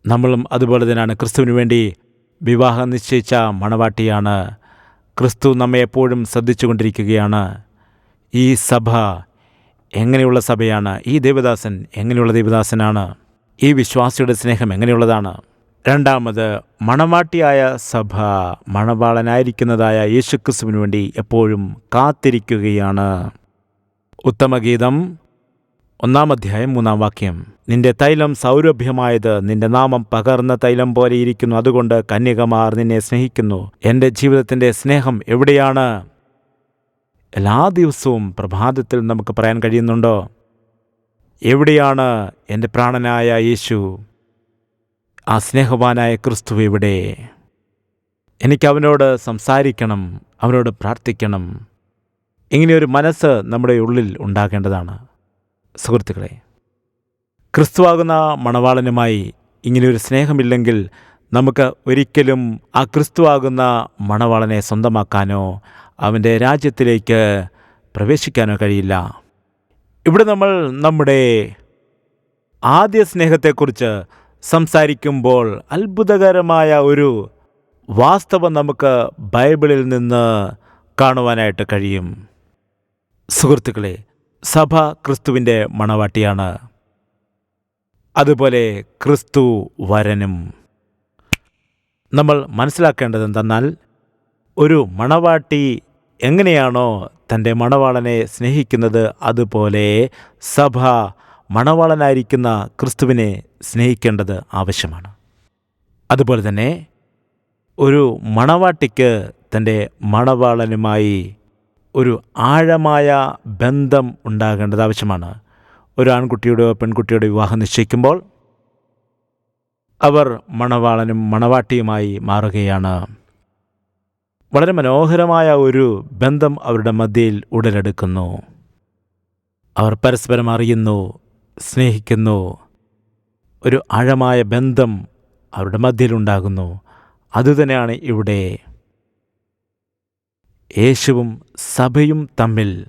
നമ്മളും അതുപോലെ തന്നെയാണ്. ക്രിസ്തുവിന് വേണ്ടി വിവാഹം നിശ്ചയിച്ച മണവാട്ടിയാണ് ക്രിസ്തു നമ്മെ എപ്പോഴും ശ്രദ്ധിച്ചു കൊണ്ടിരിക്കുകയാണ്. ഈ സഭ എങ്ങനെയുള്ള സഭയാണ്? ഈ ദേവദാസൻ എങ്ങനെയുള്ള ദേവദാസനാണ്? ഈ വിശ്വാസിയുടെ സ്നേഹം എങ്ങനെയുള്ളതാണ്? രണ്ടാമത് മണവാട്ടിയായ സഭ മണവാളനായിരിക്കുന്നതായ യേശുക്രിസ്തുവിന് വേണ്ടി എപ്പോഴും കാത്തിരിക്കുകയാണ്. ഉത്തമഗീതം ഒന്നാം അധ്യായം മൂന്നാം വാക്യം. നിന്റെ തൈലം സൗരഭ്യമായത് നിന്റെ നാമം പകർന്ന തൈലം പോലെ ഇരിക്കുന്നു. അതുകൊണ്ട് കന്യകമാർ നിന്നെ സ്നേഹിക്കുന്നു. എന്റെ ജീവിതത്തിന്റെ സ്നേഹം എവിടെയാണ്? എല്ലാ ദിവസവും പ്രഭാതത്തിൽ നമുക്ക് പറയാൻ കഴിയുന്നുണ്ടോ? എവിടെയാണ് എന്റെ പ്രാണനായ യേശു? ആ സ്നേഹവാനായ ക്രിസ്തു എവിടെ? എനിക്ക് അവനോട് സംസാരിക്കണം അവനോട് പ്രാർത്ഥിക്കണം. ഇങ്ങനെയൊരു മനസ്സ് നമ്മുടെ ഉള്ളിൽ ഉണ്ടാകേണ്ടതാണ്. സുഹൃത്തുക്കളെ ക്രിസ്തുവാകുന്ന മണവാളനുമായി ഇങ്ങനെയൊരു സ്നേഹമില്ലെങ്കിൽ നമുക്ക് ഒരിക്കലും ആ ക്രിസ്തുവാകുന്ന മണവാളനെ സ്വന്തമാക്കാനോ അവന്റെ രാജ്യത്തിലേക്ക് പ്രവേശിക്കാനോ കഴിയില്ല. ഇവിടെ നമ്മൾ നമ്മുടെ ആദ്യ സ്നേഹത്തെക്കുറിച്ച് സംസാരിക്കുമ്പോൾ അത്ഭുതകരമായ ഒരു വാസ്തവം നമുക്ക് ബൈബിളിൽ നിന്ന് കാണുവാനായിട്ട് കഴിയും. സുഹൃത്തുക്കളെ സഭ ക്രിസ്തുവിന്റെ മണവാട്ടിയാണ്. അതുപോലെ ക്രിസ്തു വരനും. നമ്മൾ മനസ്സിലാക്കേണ്ടത് എന്തെന്നാൽ ഒരു മണവാട്ടി എങ്ങനെയാണോ തന്റെ മണവാളനെ സ്നേഹിക്കുന്നത് അതുപോലെ സഭ മണവാളനായിരിക്കുന്ന ക്രിസ്തുവിനെ സ്നേഹിക്കേണ്ടത് ആവശ്യമാണ്. അതുപോലെ തന്നെ ഒരു മണവാട്ടിക്ക് തന്റെ മണവാളനുമായി ഒരു ആഴമായ ബന്ധം ഉണ്ടാകേണ്ടത് ആവശ്യമാണ്. ഒരു ആൺകുട്ടിയുടെയോ പെൺകുട്ടിയുടെ വിവാഹം നിശ്ചയിക്കുമ്പോൾ അവർ മണവാളനും മണവാട്ടിയുമായി മാറുകയാണ്. വളരെ മനോഹരമായ ഒരു ബന്ധം അവരുടെ മധ്യയിൽ ഉടലെടുക്കുന്നു. അവർ പരസ്പരം അറിയുന്നു സ്നേഹിക്കുന്നു. ഒരു ആഴമായ ബന്ധം അവരുടെ മധ്യയിലുണ്ടാകുന്നു അതുതന്നെയാണ് ഇവിടെ. യേശുവും സഭയും തമ്മിൽ.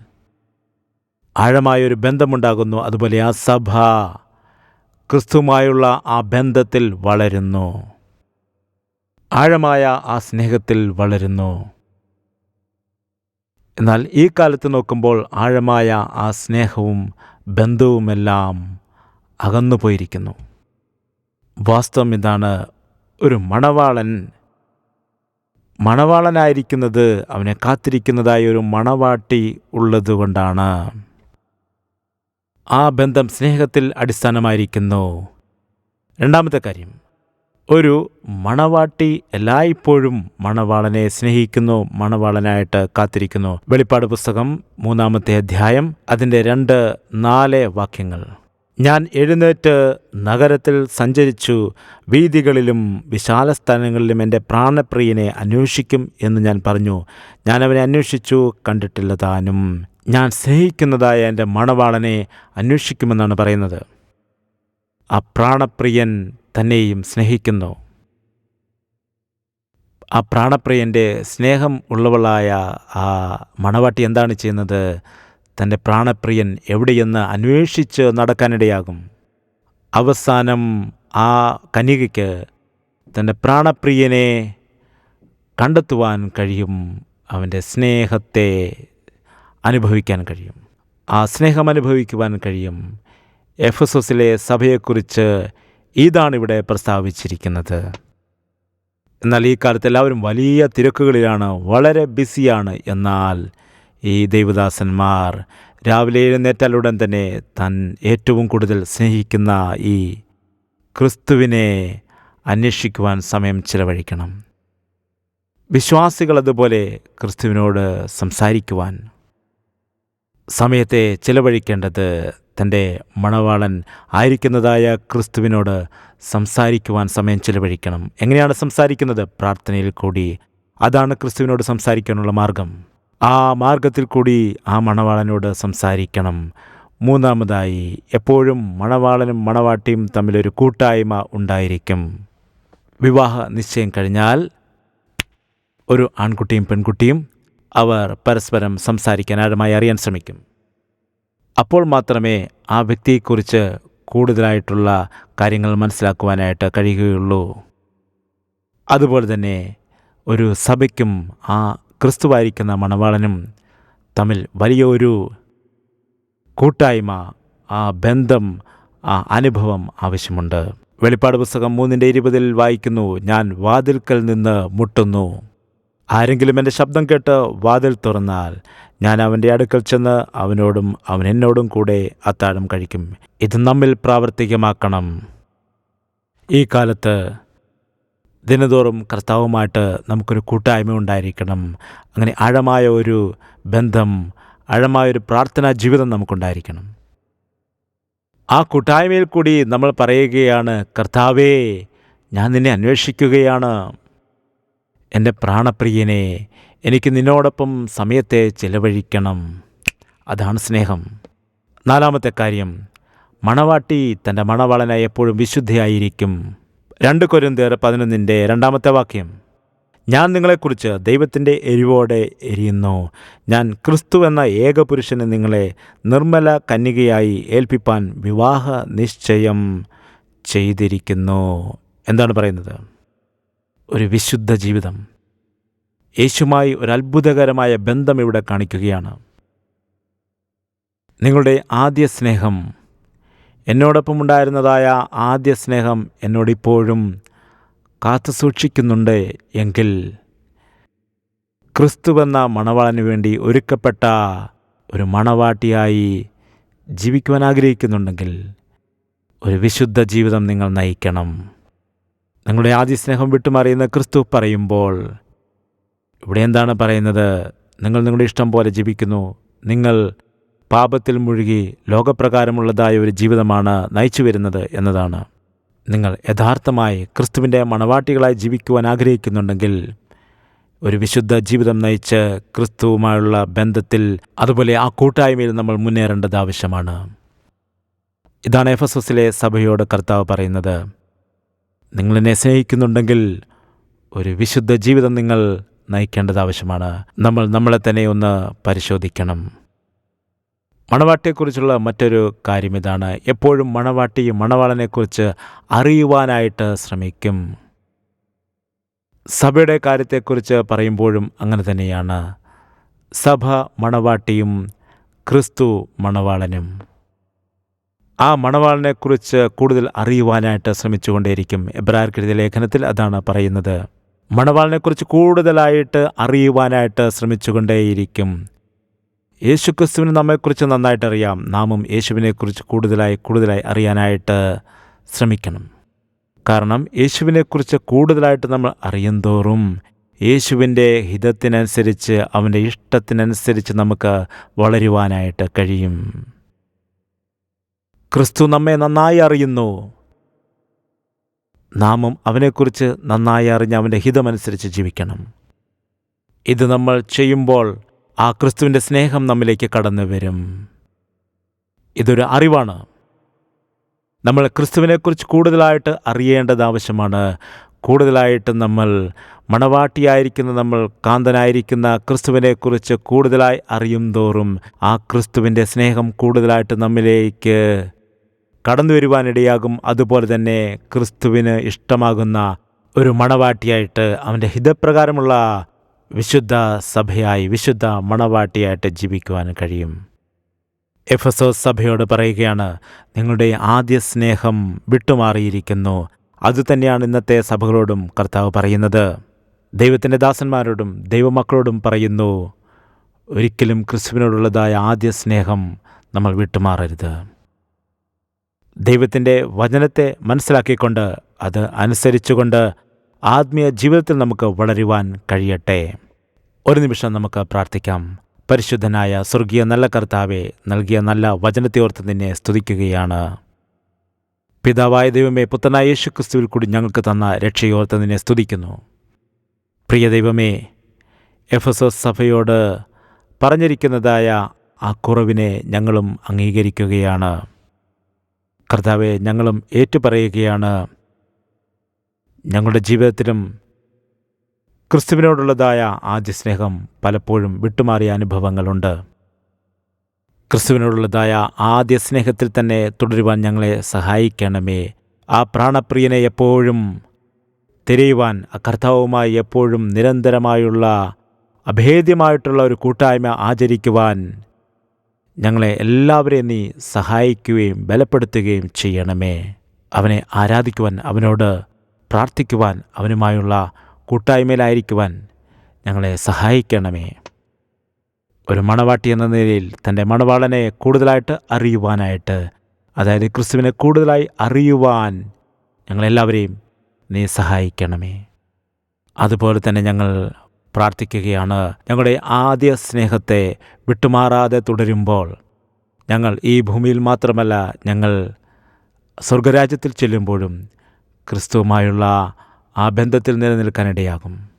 ആഴമായൊരു ബന്ധമുണ്ടാകുന്നു. അതുപോലെ ആ സഭ ക്രിസ്തുമായുള്ള ആ ബന്ധത്തിൽ വളരുന്നു. ആഴമായ ആ സ്നേഹത്തിൽ വളരുന്നു. എന്നാൽ ഈ കാലത്ത് നോക്കുമ്പോൾ ആഴമായ ആ സ്നേഹവും ബന്ധവുമെല്ലാം അകന്നു പോയിരിക്കുന്നു വാസ്തവം ഇതാണ് ഒരു മണവാളൻ മണവാളനായിരിക്കുന്നത് അവനെ കാത്തിരിക്കുന്നതായ ഒരു മണവാട്ടി ഉള്ളതുകൊണ്ടാണ് ആ ബന്ധം സ്നേഹത്തിൽ അടിസ്ഥാനമായിരിക്കുന്നു. രണ്ടാമത്തെ കാര്യം. ഒരു മണവാട്ടി എല്ലായ്പ്പോഴും മണവാളനെ സ്നേഹിക്കുന്നു മണവാളനായിട്ട് കാത്തിരിക്കുന്നു. വെളിപ്പാട് പുസ്തകം മൂന്നാമത്തെ അധ്യായം അതിന്റെ രണ്ട് നാല് വാക്യങ്ങൾ. ഞാൻ എഴുന്നേറ്റ് നഗരത്തിൽ സഞ്ചരിച്ചു. വീതികളിലും വിശാല സ്ഥലങ്ങളിലും എന്റെ പ്രാണപ്രിയനെ അന്വേഷിക്കും എന്ന് ഞാൻ പറഞ്ഞു. ഞാൻ അവനെ അന്വേഷിച്ചു കണ്ടിട്ടില്ല താനും. ഞാൻ സ്നേഹിക്കുന്നതായ എന്റെ മണവാളനെ അന്വേഷിക്കുമെന്നാണ് പറയുന്നത്. ആ പ്രാണപ്രിയൻ തന്നെയും സ്നേഹിക്കുന്നു. ആ പ്രാണപ്രിയന്റെ സ്നേഹം ഉള്ളവളായ ആ മണവാട്ടി എന്താണ് ചെയ്യുന്നത്? തന്റെ പ്രാണപ്രിയൻ എവിടെയെന്ന് അന്വേഷിച്ച് നടക്കാനിടയാകും. അവസാനം ആ കന്യകയ്ക്ക് തന്റെ പ്രാണപ്രിയനെ കണ്ടെത്തുവാൻ കഴിയും. അവന്റെ സ്നേഹത്തെ അനുഭവിക്കാൻ കഴിയും. ആ സ്നേഹം അനുഭവിക്കുവാൻ കഴിയും. എഫ് എസ് എസിലെ സഭയെക്കുറിച്ച് ഇതാണിവിടെ പ്രസ്താവിച്ചിരിക്കുന്നത്. എന്നാൽ ഈ കാലത്ത് എല്ലാവരും വലിയ തിരക്കുകളിലാണ് വളരെ ബിസിയാണ്. എന്നാൽ ഈ ദൈവദാസന്മാർ രാവിലെ എഴുന്നേറ്റാലുടൻ തന്നെ തൻ ഏറ്റവും കൂടുതൽ സ്നേഹിക്കുന്ന ഈ ക്രിസ്തുവിനെ അന്വേഷിക്കുവാൻ സമയം ചിലവഴിക്കണം. വിശ്വാസികൾ അതുപോലെ ക്രിസ്തുവിനോട് സംസാരിക്കുവാൻ സമയത്തെ ചിലവഴിക്കേണ്ടത് തന്റെ മണവാളൻ ആയിരിക്കുന്നതായ ക്രിസ്തുവിനോട് സംസാരിക്കുവാൻ സമയം ചിലവഴിക്കണം. എങ്ങനെയാണ് സംസാരിക്കുന്നത്? പ്രാർത്ഥനയിൽ കൂടി. അതാണ് ക്രിസ്തുവിനോട് സംസാരിക്കാനുള്ള മാർഗം. ആ മാർഗത്തിൽ കൂടി ആ മണവാളനോട് സംസാരിക്കണം. മൂന്നാമതായി എപ്പോഴും മണവാളനും മണവാട്ടിയും തമ്മിലൊരു കൂട്ടായ്മ ഉണ്ടായിരിക്കും. വിവാഹ നിശ്ചയം കഴിഞ്ഞാൽ ഒരു ആൺകുട്ടിയും പെൺകുട്ടിയും അവർ പരസ്പരം സംസാരിക്കാൻ ആഴമായി അറിയാൻ ശ്രമിക്കും. അപ്പോൾ മാത്രമേ ആ വ്യക്തിയെക്കുറിച്ച് കൂടുതലായിട്ടുള്ള കാര്യങ്ങൾ മനസ്സിലാക്കുവാനായിട്ട് കഴിയുകയുള്ളൂ. അതുപോലെ തന്നെ ഒരു സഭയ്ക്കും ആ ക്രിസ്തുവായിരിക്കുന്ന മണവാളനും തമ്മിൽ വലിയൊരു കൂട്ടായ്മ ആ ബന്ധം ആ അനുഭവം ആവശ്യമുണ്ട്. വെളിപ്പാട് പുസ്തകം മൂന്നിന്റെ ഇരുപതിൽ വായിക്കുന്നു ഞാൻ വാതിൽക്കൽ നിന്ന് മുട്ടുന്നു. ആരെങ്കിലും എന്റെ ശബ്ദം കേട്ട് വാതിൽ തുറന്നാൽ ഞാൻ അവന്റെ അടുക്കൽ ചെന്ന് അവനോടും അവൻ എന്നോടും കൂടെ അത്താഴം കഴിക്കും. ഇത് നമ്മിൽ പ്രാവർത്തികമാക്കണം. ഈ കാലത്ത് ദിനതോറും കർത്താവുമായിട്ട് നമുക്കൊരു കൂട്ടായ്മ ഉണ്ടായിരിക്കണം. അങ്ങനെ ആഴമായ ഒരു ബന്ധം ആഴമായൊരു പ്രാർത്ഥനാ ജീവിതം നമുക്കുണ്ടായിരിക്കണം. ആ കൂട്ടായ്മയിൽ കൂടി നമ്മൾ പറയുകയാണ് കർത്താവേ ഞാൻ നിന്നെ അന്വേഷിക്കുകയാണ്. എന്റെ പ്രാണപ്രിയനെ എനിക്ക് നിന്നോടൊപ്പം സമയത്തെ ചെലവഴിക്കണം. അതാണ് സ്നേഹം. നാലാമത്തെ കാര്യം മണവാട്ടി തന്റെ മണവാളനായി എപ്പോഴും വിശുദ്ധയായിരിക്കും. രണ്ട് കൊരിന്തേർ പതിനൊന്നിന്റെ രണ്ടാമത്തെ വാക്യം. ഞാൻ നിങ്ങളെക്കുറിച്ച് ദൈവത്തിന്റെ എരിവോടെ എരിയുന്നു. ഞാൻ ക്രിസ്തു എന്ന ഏകപുരുഷനെ നിങ്ങളെ നിർമ്മല കന്യകയായി ഏൽപ്പിപ്പാൻ വിവാഹ നിശ്ചയം ചെയ്തിരിക്കുന്നു. എന്താണ് പറയുന്നത്? ഒരു വിശുദ്ധ ജീവിതം. യേശുമായി ഒരു അത്ഭുതകരമായ ബന്ധം ഇവിടെ കാണിക്കുകയാണ്. നിങ്ങളുടെ ആദ്യ സ്നേഹം എന്നോടൊപ്പം ഉണ്ടായിരുന്നതായ ആദ്യ സ്നേഹം എന്നോടിപ്പോഴും കാത്തു സൂക്ഷിക്കുന്നുണ്ട് എങ്കിൽ ക്രിസ്തുവെന്ന മണവാളന് വേണ്ടി ഒരുക്കപ്പെട്ട ഒരു മണവാട്ടിയായി ജീവിക്കുവാൻ ആഗ്രഹിക്കുന്നുണ്ടെങ്കിൽ ഒരു വിശുദ്ധ ജീവിതം നിങ്ങൾ നയിക്കണം. നിങ്ങളുടെ ആദ്യ സ്നേഹം വിട്ടുമറിയുന്ന ക്രിസ്തു പറയുമ്പോൾ ഇവിടെ എന്താണ് പറയുന്നത്? നിങ്ങൾ നിങ്ങളുടെ ഇഷ്ടം പോലെ ജീവിക്കുന്നു. നിങ്ങൾ പാപത്തിൽ മുഴുകി ലോകപ്രകാരമുള്ളതായ ഒരു ജീവിതമാണ് നയിച്ചു വരുന്നത് എന്നതാണ്. നിങ്ങൾ യഥാർത്ഥമായി ക്രിസ്തുവിന്റെ മണവാട്ടികളായി ജീവിക്കുവാൻ ആഗ്രഹിക്കുന്നുണ്ടെങ്കിൽ ഒരു വിശുദ്ധ ജീവിതം നയിച്ച് ക്രിസ്തുവുമായുള്ള ബന്ധത്തിൽ അതുപോലെ ആ കൂട്ടായ്മയിൽ നമ്മൾ മുന്നേറേണ്ടത് ആവശ്യമാണ്. ഇതാണ് എഫ് എസ് എസിലെ സഭയോട് കർത്താവ് പറയുന്നത്. നിങ്ങളെന്നെ സ്നേഹിക്കുന്നുണ്ടെങ്കിൽ ഒരു വിശുദ്ധ ജീവിതം നിങ്ങൾ നയിക്കേണ്ടത് ആവശ്യമാണ്. നമ്മൾ നമ്മളെ തന്നെ ഒന്ന് പരിശോധിക്കണം. മണവാട്ടിയെക്കുറിച്ചുള്ള മറ്റൊരു കാര്യം ഇതാണ് എപ്പോഴും മണവാട്ടി മണവാളനെക്കുറിച്ച് അറിയുവാനായിട്ട് ശ്രമിക്കും. സഭയുടെ കാര്യത്തെക്കുറിച്ച് പറയുമ്പോഴും അങ്ങനെ തന്നെയാണ്. സഭ മണവാട്ടിയും ക്രിസ്തു മണവാളനും. ആ മണവാളനെക്കുറിച്ച് കൂടുതൽ അറിയുവാനായിട്ട് ശ്രമിച്ചുകൊണ്ടേയിരിക്കും എബ്രാർക്കെഴുതിയ ലേഖനത്തിൽ അതാണ് പറയുന്നത്. മണവാളനെക്കുറിച്ച് കൂടുതലായിട്ട് അറിയുവാനായിട്ട് ശ്രമിച്ചുകൊണ്ടേയിരിക്കും. യേശുക്രിസ്തുവിന് നമ്മെക്കുറിച്ച് നന്നായിട്ട് അറിയാം നാമും യേശുവിനെക്കുറിച്ച് കൂടുതലായി കൂടുതലായി അറിയാനായിട്ട് ശ്രമിക്കണം. കാരണം യേശുവിനെക്കുറിച്ച് കൂടുതലായിട്ട് നമ്മൾ അറിയുന്തോറും യേശുവിന്റെ ഹിതത്തിനനുസരിച്ച് അവന്റെ ഇഷ്ടത്തിനനുസരിച്ച് നമുക്ക് വളരുവാനായിട്ട് കഴിയും. ക്രിസ്തു നമ്മെ നന്നായി അറിയുന്നു. നാമും അവനെക്കുറിച്ച് നന്നായി അറിഞ്ഞ് അവന്റെ ഹിതമനുസരിച്ച് ജീവിക്കണം. ഇത് നമ്മൾ ചെയ്യുമ്പോൾ ആ ക്രിസ്തുവിന്റെ സ്നേഹം നമ്മിലേക്ക് കടന്നു വരും ഇതൊരു അറിവാണ്. നമ്മൾ ക്രിസ്തുവിനെക്കുറിച്ച് കൂടുതലായിട്ട് അറിയേണ്ടത് ആവശ്യമാണ്. കൂടുതലായിട്ട് നമ്മൾ മണവാട്ടിയായിരിക്കുന്ന നമ്മൾ കാന്തനായിരിക്കുന്ന ക്രിസ്തുവിനെക്കുറിച്ച് കൂടുതലായി അറിയും തോറും ആ ക്രിസ്തുവിന്റെ സ്നേഹം കൂടുതലായിട്ട് നമ്മിലേക്ക് കടന്നു വരുവാനിടയാകും അതുപോലെ തന്നെ ക്രിസ്തുവിന് ഇഷ്ടമാകുന്ന ഒരു മണവാട്ടിയായിട്ട് അവന്റെ ഹിതപ്രകാരമുള്ള വിശുദ്ധ സഭയായി വിശുദ്ധ മണവാട്ടിയായിട്ട് ജീവിക്കുവാൻ കഴിയും. എഫസോസ് സഭയോട് പറയുകയാണ് നിങ്ങളുടെ ആദ്യ സ്നേഹം വിട്ടുമാറിയിരിക്കുന്നു. അതുതന്നെയാണ് ഇന്നത്തെ സഭകളോടും കർത്താവ് പറയുന്നത്. ദൈവത്തിന്റെ ദാസന്മാരോടും ദൈവമക്കളോടും പറയുന്നു ഒരിക്കലും ക്രിസ്തുവിനോടുള്ളതായ ആദ്യ സ്നേഹം നമ്മൾ വിട്ടുമാറരുത്. ദൈവത്തിന്റെ വചനത്തെ മനസ്സിലാക്കിക്കൊണ്ട് അത് അനുസരിച്ചുകൊണ്ട് ആത്മീയ ജീവിതത്തിൽ നമുക്ക് വളരുവാൻ കഴിയട്ടെ. ഒരു നിമിഷം നമുക്ക് പ്രാർത്ഥിക്കാം. പരിശുദ്ധനായ സ്വർഗീയ നല്ല കർത്താവെ നൽകിയ നല്ല വചനത്തെ ഓർത്ത് നിന്നെ സ്തുതിക്കുകയാണ്. പിതാവായ ദൈവമേ പുത്തനായ യേശു ക്രിസ്തുവിൽ കൂടി ഞങ്ങൾക്ക് തന്ന രക്ഷയോർത്ത് നിന്നെ സ്തുതിക്കുന്നു. പ്രിയ ദൈവമേ എഫ് എസ് എസ് സഭയോട് പറഞ്ഞിരിക്കുന്നതായ ആ കുറവിനെ ഞങ്ങളും അംഗീകരിക്കുകയാണ്. കർത്താവെ ഞങ്ങളും ഏറ്റുപറയുകയാണ്. ഞങ്ങളുടെ ജീവിതത്തിലും ക്രിസ്തുവിനോടുള്ളതായ ആദ്യ സ്നേഹം പലപ്പോഴും വിട്ടുമാറിയ അനുഭവങ്ങളുണ്ട്. ക്രിസ്തുവിനോടുള്ളതായ ആദ്യ സ്നേഹത്തിൽ തന്നെ തുടരുവാൻ ഞങ്ങളെ സഹായിക്കണമേ. ആ പ്രാണപ്രിയനെ എപ്പോഴും തിരയുവാൻ കർത്താവുമായി എപ്പോഴും നിരന്തരമായുള്ള അഭേദ്യമായിട്ടുള്ള ഒരു കൂട്ടായ്മ ആചരിക്കുവാൻ ഞങ്ങളെ എല്ലാവരെയും നീ സഹായിക്കുകയും ബലപ്പെടുത്തുകയും ചെയ്യണമേ. അവനെ ആരാധിക്കുവാൻ അവനോട് പ്രാർത്ഥിക്കുവാൻ അവനുമായുള്ള കൂട്ടായ്മയിലായിരിക്കുവാൻ ഞങ്ങളെ സഹായിക്കണമേ. ഒരു മണവാട്ടി എന്ന നിലയിൽ തന്റെ മണവാളനെ കൂടുതലായിട്ട് അറിയുവാനായിട്ട് അതായത് ക്രിസ്തുവിനെ കൂടുതലായി അറിയുവാൻ ഞങ്ങളെല്ലാവരെയും നീ സഹായിക്കണമേ. അതുപോലെ തന്നെ ഞങ്ങൾ പ്രാർത്ഥിക്കുകയാണ് ഞങ്ങളുടെ ആദ്യ സ്നേഹത്തെ വിട്ടുമാറാതെ തുടരുമ്പോൾ ഞങ്ങൾ ഈ ഭൂമിയിൽ മാത്രമല്ല ഞങ്ങൾ സ്വർഗരാജ്യത്തിൽ ചെല്ലുമ്പോഴും ക്രിസ്തുവുമായുള്ള ആ ബന്ധത്തിൽ നിലനിൽക്കാനിടയാകും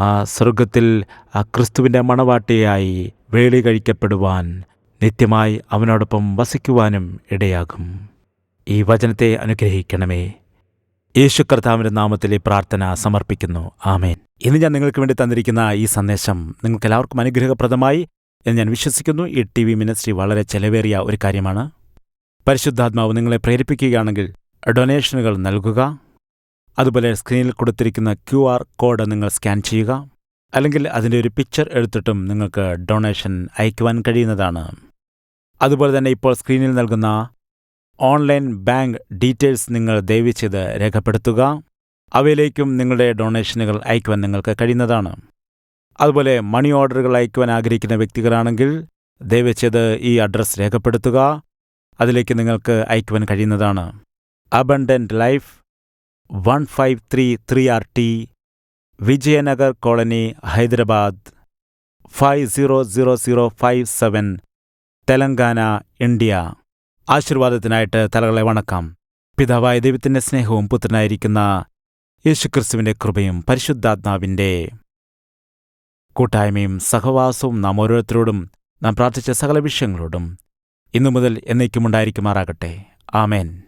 ആ സ്വർഗത്തിൽ ആ ക്രിസ്തുവിന്റെ മണവാട്ടിയായി വേളി കഴിക്കപ്പെടുവാൻ നിത്യമായി അവനോടൊപ്പം വസിക്കുവാനും ഇടയാകും. ഈ വചനത്തെ അനുഗ്രഹിക്കണമേ. യേശു കർത്താവിന്റെ നാമത്തിൽ ഈ പ്രാർത്ഥന സമർപ്പിക്കുന്നു. ആമേൻ. ഇന്ന് ഞാൻ നിങ്ങൾക്ക് വേണ്ടി തന്നിരിക്കുന്ന ഈ സന്ദേശം നിങ്ങൾക്ക് എല്ലാവർക്കും അനുഗ്രഹപ്രദമായി എന്ന് ഞാൻ വിശ്വസിക്കുന്നു. ഈ ടി വി മിനിസ്ട്രി വളരെ ചെലവേറിയ ഒരു കാര്യമാണ്. പരിശുദ്ധാത്മാവ് നിങ്ങളെ പ്രേരിപ്പിക്കുകയാണെങ്കിൽ ഡൊനേഷനുകൾ നൽകുക. അതുപോലെ സ്ക്രീനിൽ കൊടുത്തിരിക്കുന്ന ക്യു ആർ കോഡ് നിങ്ങൾ സ്കാൻ ചെയ്യുക. അല്ലെങ്കിൽ അതിന്റെ ഒരു പിക്ചർ എടുത്തിട്ടും നിങ്ങൾക്ക് ഡൊണേഷൻ അയക്കുവാൻ കഴിയുന്നതാണ്. അതുപോലെ തന്നെ ഇപ്പോൾ സ്ക്രീനിൽ നൽകുന്ന ഓൺലൈൻ ബാങ്ക് ഡീറ്റെയിൽസ് നിങ്ങൾ ദയവ് ചെയ്ത് രേഖപ്പെടുത്തുക. അവയിലേക്കും നിങ്ങളുടെ ഡൊണേഷനുകൾ അയക്കുവാൻ നിങ്ങൾക്ക് കഴിയുന്നതാണ്. അതുപോലെ മണി ഓർഡറുകൾ അയക്കുവാൻ ആഗ്രഹിക്കുന്ന വ്യക്തികളാണെങ്കിൽ ദയവ് ചെയ്ത് ഈ അഡ്രസ്സ് രേഖപ്പെടുത്തുക. അതിലേക്ക് നിങ്ങൾക്ക് അയക്കുവാൻ കഴിയുന്നതാണ്. Abundant life one five three three R T Vijayanagar colony Hyderabad five zero zero zero five seven Telangana India ആശീർവാദത്തിനായിട്ട് തലകളെ വണക്കാം. പിതാവായ ദൈവത്തിന്റെ സ്നേഹവും പുത്രനായിരിക്കുന്ന യേശുക്രിസ്തുവിന്റെ കൃപയും പരിശുദ്ധാത്മാവിന്റെ കൂട്ടായ്മയും സഹവാസവും നാം ഓരോരുത്തരോടും നാം പ്രാർത്ഥിച്ച സകല വിഷയങ്ങളോടും ഇന്നു മുതൽ എന്നേക്കുമുണ്ടായിരിക്കുമാറാകട്ടെ. ആമേൻ.